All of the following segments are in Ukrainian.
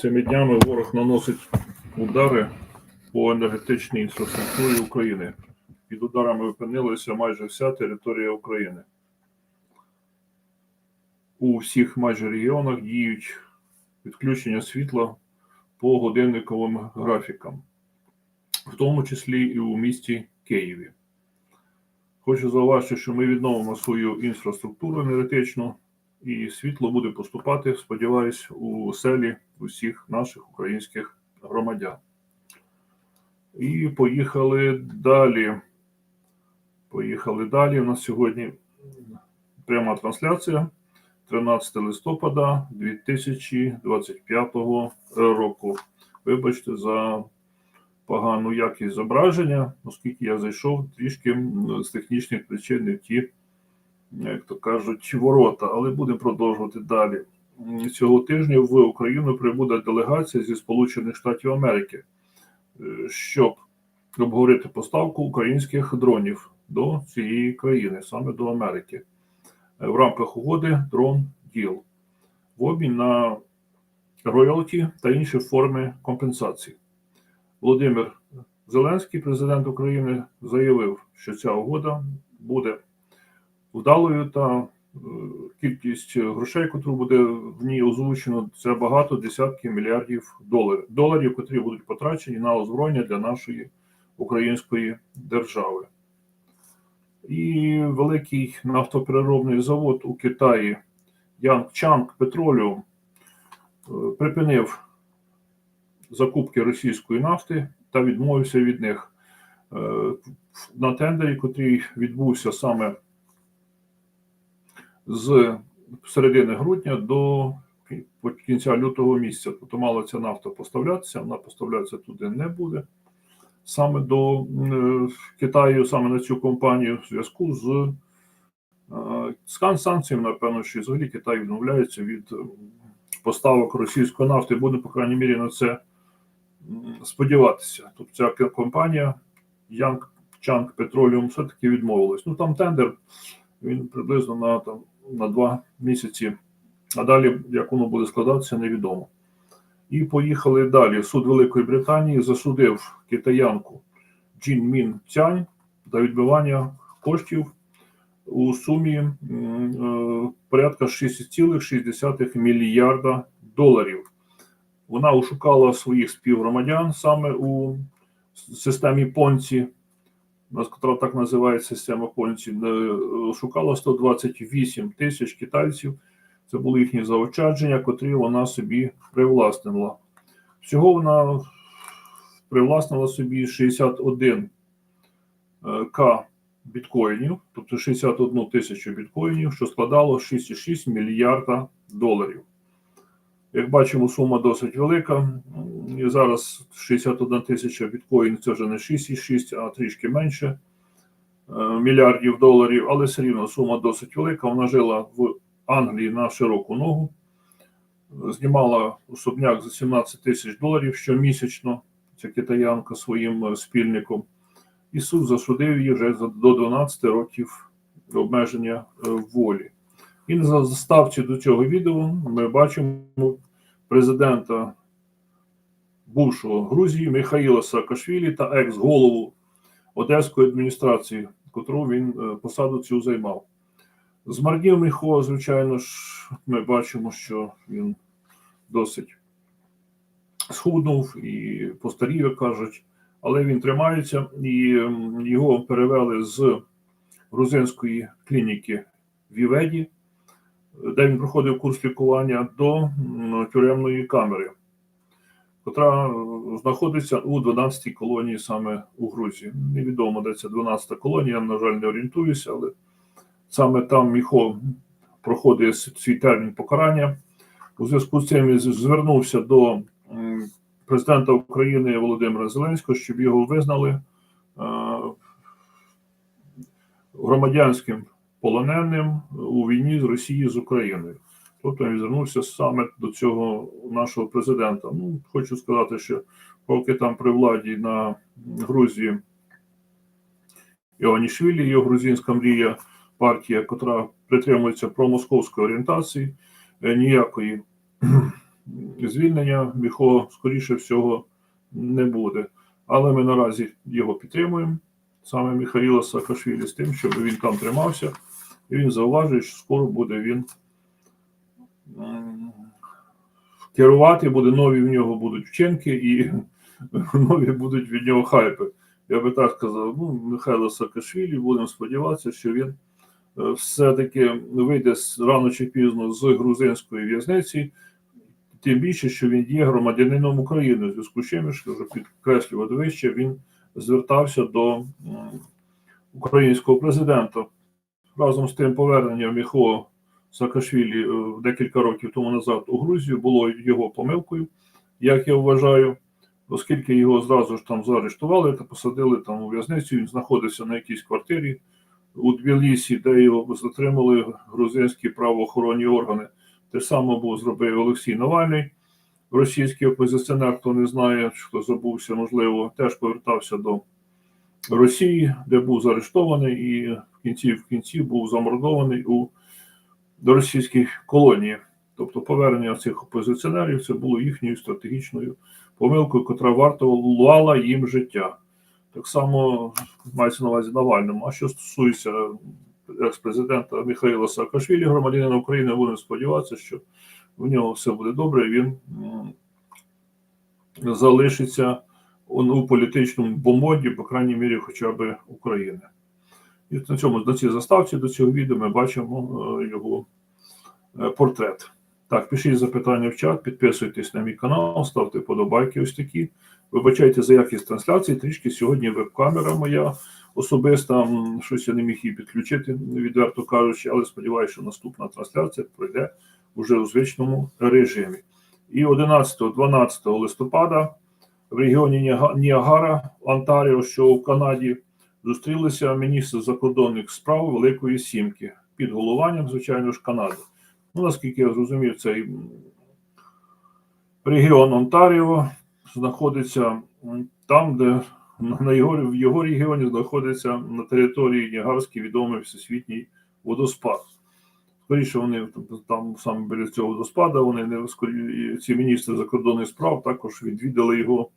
Цими днями ворог наносить удари по енергетичній інфраструктурі України. Під ударами опинилася майже вся територія України. У всіх майже регіонах діють відключення світла по годинниковим графікам, в тому числі і у місті Києві. Хочу зауважити, що ми відновимо свою інфраструктуру енергетичну, і світло буде поступати, сподіваюсь, у селі усіх наших українських громадян. І поїхали далі. Поїхали далі. У нас сьогодні пряма трансляція 13 листопада 2025 року. Вибачте за погану якість зображення, оскільки я зайшов трішки з технічних причин не в ті, як то кажуть, ворота, але будемо продовжувати далі. Цього тижня в Україну прибуде делегація зі Сполучених Штатів Америки, е, щоб обговорити поставку українських дронів до цієї країни, саме до Америки, е, в рамках угоди Дрон Діл в обмін на роялті та інші форми компенсації. Володимир Зеленський, президент України, заявив, що ця угода буде вдалою та е, кількість грошей, яку буде в ній озвучено, це багато десятків мільярдів доларів, доларів, котрі будуть потрачені на озброєння для нашої української держави. І великий нафтопереробний завод у Китаї Янгчанг Петроліум е, припинив закупки російської нафти та відмовився від них Е, на тендері, котрий відбувся саме з середини грудня до кінця лютого місяця. Тобто мала ця нафта поставлятися, вона поставлятися туди не буде. Саме до е, Китаю, саме на цю компанію, в зв'язку з е, з санкціями, напевно, що взагалі Китай відмовляється від поставок російської нафти, буде, по крайній мірі, на це сподіватися. Тобто ця компанія Young Chang Petroleum все-таки відмовилась. Ну там тендер, він приблизно на, там, на два місяці, а далі, як воно буде складатися, невідомо. І поїхали далі. Суд Великої Британії засудив китаянку Джін Мін Цянь за відбивання коштів у сумі е, порядка 6,6 мільярда доларів. Вона ошукала своїх співгромадян саме у системі Понці, у так називається система Понці, е, шукала 128 тисяч китайців. Це були їхні заощадження, котрі вона собі привласнила. Всього вона привласнила собі 61 е, біткоїнів, тобто 61 тисячу біткоїнів, що складало 6,6 мільярда доларів. Як бачимо, сума досить велика. І зараз 61 тисяча біткоїнів це вже не 6,6, а трішки менше е, мільярдів доларів, але все рівно сума досить велика. Вона жила в Англії на широку ногу, знімала особняк за 17 тисяч доларів щомісячно, ця китаянка своїм е, спільником. І суд засудив її вже до 12 років обмеження е, волі. І на заставці до цього відео ми бачимо президента бувшого Грузії Михаїла Саакашвілі та екс-голову Одеської адміністрації, котру він е, посаду цю займав. Змарнів Міхо, звичайно ж, ми бачимо, що він досить схуднув і постарів, як кажуть, але він тримається, і його перевели з грузинської клініки в Іведі, де він проходив курс лікування до тюремної камери, котра знаходиться у 12-й колонії саме у Грузії. Невідомо, де ця 12-та колонія, я, на жаль, не орієнтуюся, але саме там Міхо проходить свій термін покарання. У зв'язку з цим звернувся до президента України Володимира Зеленського, щоб його визнали е, громадянським полоненим у війні з Росією з Україною. Тобто він звернувся саме до цього нашого президента. Ну, хочу сказати, що поки там при владі на Грузії Іонішвілі, його грузинська мрія, партія, котра притримується промосковської орієнтації, е, ніякої звільнення Міхо, скоріше всього, не буде. Але ми наразі його підтримуємо, саме Михаїла Саакашвілі, з тим, щоб він там тримався. І він зауважує, що скоро буде він керувати, буде нові в нього будуть вчинки і нові будуть від нього хайпи. Я би так сказав, ну, Михайло Саакашвілі, будемо сподіватися, що він е, все-таки вийде рано чи пізно з грузинської в'язниці, тим більше, що він є громадянином України. В зв'язку з чим, ж кажу, підкреслювати вище, він звертався до українського президента. Разом з тим повернення Міхо Саакашвілі е, декілька років тому назад у Грузію було його помилкою, як я вважаю, оскільки його зразу ж там заарештували та посадили там у в'язницю. Він знаходився на якійсь квартирі у Тбілісі, де його затримали грузинські правоохоронні органи. Те саме був зробив Олексій Навальний, російський опозиціонер, хто не знає, хто забувся, можливо, теж повертався до Росії, де був заарештований і в кінці в кінці був замордований у російській колонії. Тобто повернення цих опозиціонерів це було їхньою стратегічною помилкою, котра вартувала їм життя. Так само мається на увазі Навальному. А що стосується екс-президента Михайла Саакашвілі, громадянина України, будемо сподіватися, що в нього все буде добре, і він залишиться у, у політичному бомоді, по крайній мірі, хоча б України. І на цьому на цій заставці до цього відео ми бачимо е, його е, портрет. Так, пишіть запитання в чат, підписуйтесь на мій канал, ставте подобайки ось такі. Вибачайте за якість трансляції. Трішки сьогодні веб-камера моя особиста. Щось я не міг її підключити, відверто кажучи, але сподіваюся, що наступна трансляція пройде уже у звичному режимі. І 11-12 листопада в регіоні Ніагара, Онтаріо, що в Канаді, зустрілися міністри закордонних справ Великої Сімки під головуванням, звичайно ж, Канади. Ну, наскільки я зрозумів, цей регіон Онтаріо знаходиться там, де на його, в його регіоні знаходиться на території Ніагарський відомий всесвітній водоспад. Скоріше вони там, саме біля цього водоспада, вони не ці міністри закордонних справ також відвідали його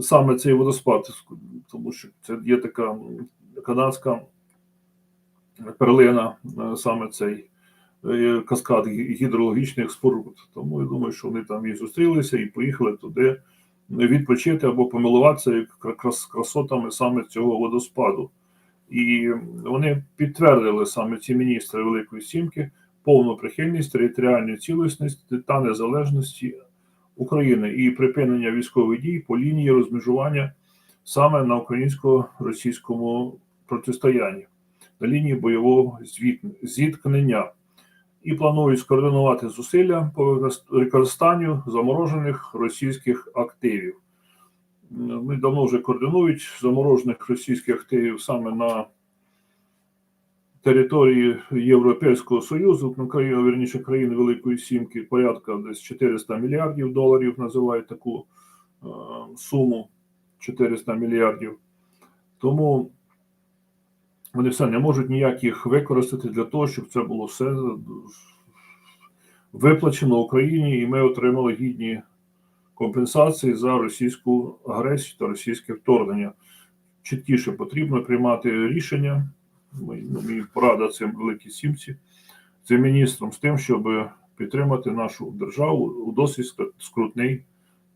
саме цей водоспад, тому що це є така канадська перлина, е, саме цей е, каскад гі- гідрологічних споруд. Тому я думаю, що вони там і зустрілися і поїхали туди відпочити або помилуватися красотами саме цього водоспаду. І вони підтвердили саме ці міністри Великої Сімки повну прихильність територіальної цілісності та незалежності України і припинення військових дій по лінії розмежування саме на українсько-російському протистоянні, на лінії бойового зіткнення. І планують скоординувати зусилля по використанню заморожених російських активів. Вони давно вже координують заморожених російських активів саме на території Європейського Союзу, на країни, верніше країни Великої Сімки, порядка десь 400 мільярдів доларів називають таку е, суму 400 мільярдів. Тому вони все не можуть ніяк їх використати для того, щоб це було все виплачено Україні, і ми отримали гідні компенсації за російську агресію та російське вторгнення. Чіткіше потрібно приймати рішення. Ну, мій порада цим великій сімці, цим міністром з тим, щоб підтримати нашу державу у досить скрутний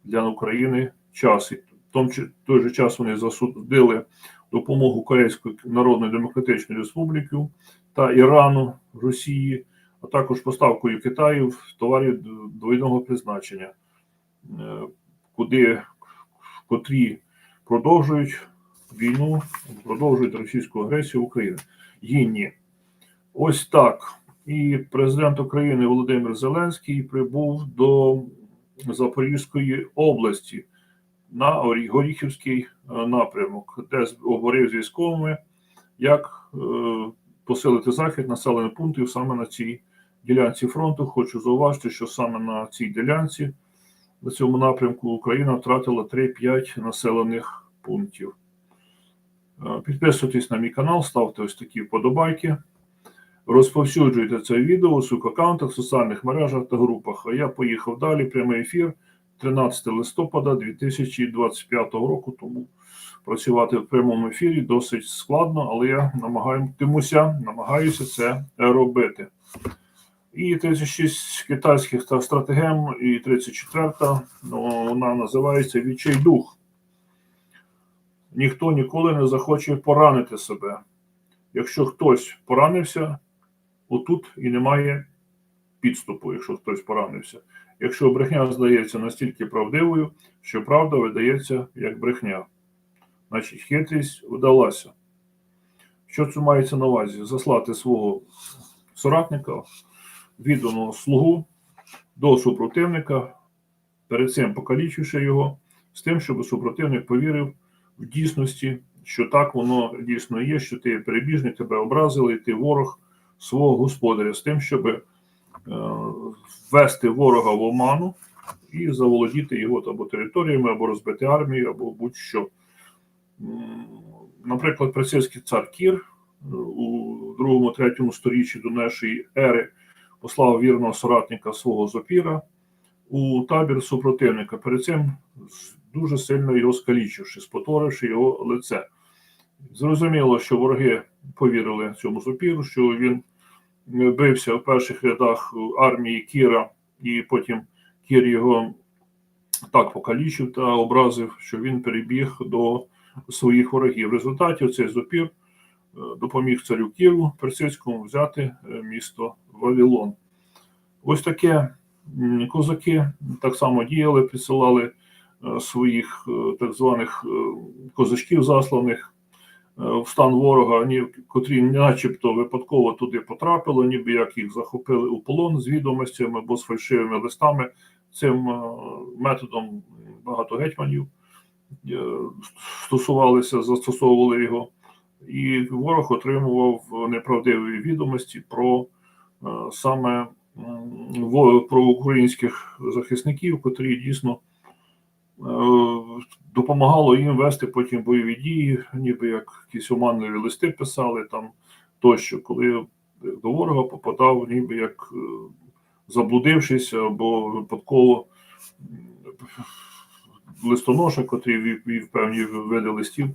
для України час. І в той же час вони засудили допомогу Корейської Народної Демократичної Республіки та Ірану Росії, а також поставкою Китаю товарів д- двойного призначення, е, куди котрі продовжують війну, продовжують російську агресію в Україні. Гінні. Ось так. І президент України Володимир Зеленський прибув до Запорізької області на Орі- Горіхівський е, напрямок, де говорив з військовими, як е, посилити захід населених пунктів саме на цій ділянці фронту. Хочу зауважити, що саме на цій ділянці, на цьому напрямку, Україна втратила 3-5 населених пунктів. Е, Підписуйтесь на мій канал, ставте ось такі вподобайки. Розповсюджуйте це відео у своїх аккаунтах, соціальних мережах та групах. А я поїхав далі. Прямий ефір 13 листопада 2025 року. Тому працювати в прямому ефірі досить складно, але я намагатимуся, намагаюся це робити. І 36 китайських та стратегем, і 34 ну, вона називається Відчай дух. Ніхто ніколи не захоче поранити себе. Якщо хтось поранився, отут і немає підступу, якщо хтось поранився. Якщо брехня здається настільки правдивою, що правда видається як брехня, значить хитрість вдалася. Що це мається на увазі? Заслати свого соратника, відданого слугу до супротивника, перед цим покалічивши його, з тим, щоб супротивник повірив в дійсності, що так воно дійсно є, що ти перебіжник, тебе образили, і ти ворог свого господаря, з тим, щоб е, ввести ворога в оману і заволодіти його або територіями, або розбити армію, або будь-що. Наприклад, персидський цар Кір е, у другому-третьому сторіччі до нашої ери послав вірного соратника свого Зопіра у табір супротивника. Перед цим дуже сильно його скалічивши, споторивши його лице. Зрозуміло, що вороги повірили цьому Зопіру, що він бився в перших рядах армії Кіра, і потім Кір його так покалічив та образив, що він перебіг до своїх ворогів. В результаті цей Зопір е, допоміг царю Кіру персидському взяти е, місто Вавилон. Ось таке козаки так само діяли, присилали своїх е, так званих е, козачків засланих е, в стан ворога, ні- котрі начебто випадково туди потрапили, ніби як їх захопили у полон з відомостями або з фальшивими листами. Цим е, методом багато гетьманів е, стосувалися, застосовували його, і ворог отримував неправдиві відомості про е, саме про українських захисників, котрі дійсно е, допомагало їм вести потім бойові дії, ніби як якісь оманливі листи писали там тощо, коли до ворога попадав, ніби як е, заблудившись або випадково листоноша, котрий вів, певні види листів,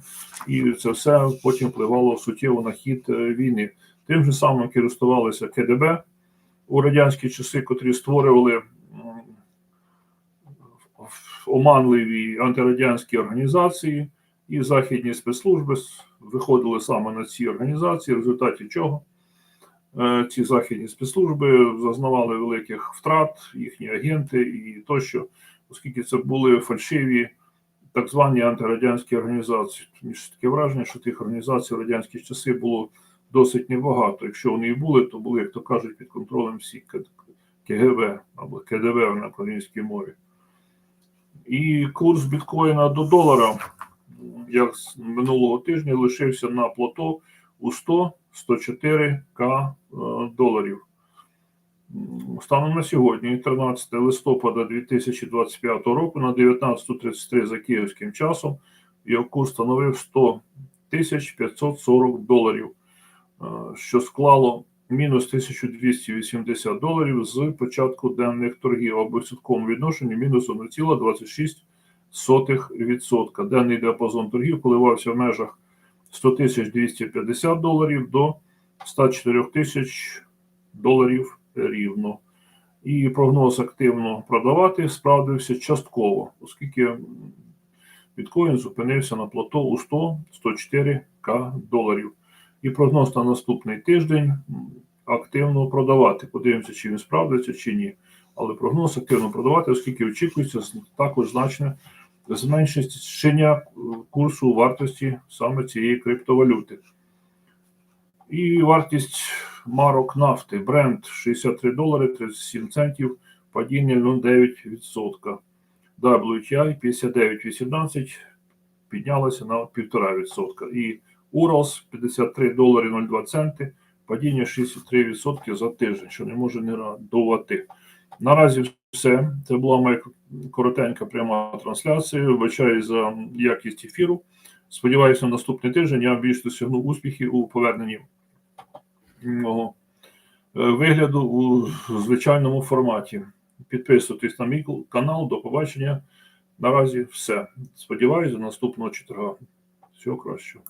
і це все потім впливало суттєво на хід е, війни. Тим же самим користувалися КДБ у радянські часи, котрі створювали оманливі антирадянські організації, і західні спецслужби виходили саме на ці організації, в результаті чого е, ці західні спецслужби зазнавали великих втрат, їхні агенти і тощо, оскільки це були фальшиві так звані антирадянські організації. Тому що таке враження, що тих організацій в радянські часи було досить небагато. Якщо вони і були, то були, як то кажуть, під контролем всіх КГБ або КДВ на українській мові. І курс біткоїна до долара, як з минулого тижня, лишився на плато у 100-104 к е, доларів. Станом на сьогодні, 13 листопада 2025 року, на 19.33 за київським часом, його курс становив 100 тисяч 540 доларів, е, що склало мінус 1280 доларів з початку денних торгів або в відсотковому відношенні мінус 1,26%. Денний діапазон торгів коливався в межах 100 тисяч 250 доларів до 104 тисяч доларів рівно. І прогноз активно продавати справдився частково, оскільки біткоін зупинився на плато у 100-104 к доларів. І прогноз на наступний тиждень активно продавати. Подивимося, чи він справдиться, чи ні. Але прогноз активно продавати, оскільки очікується також значне зменшення курсу вартості саме цієї криптовалюти. І вартість марок нафти Brent 63 долари 37 центів, падіння 0,9%. WTI 59,18 піднялася на 1,5%. І Уралс 53 долари 02 центи, падіння 63% за тиждень, що не може не радувати. Наразі все. Це була моя коротенька пряма трансляція. Вибачаю за якість ефіру. Сподіваюся, на наступний тиждень я більш досягну успіхів у поверненні мого вигляду у звичайному форматі. Підписуйтесь на мій канал. До побачення. Наразі все. Сподіваюся, наступного четверга. Всього кращого.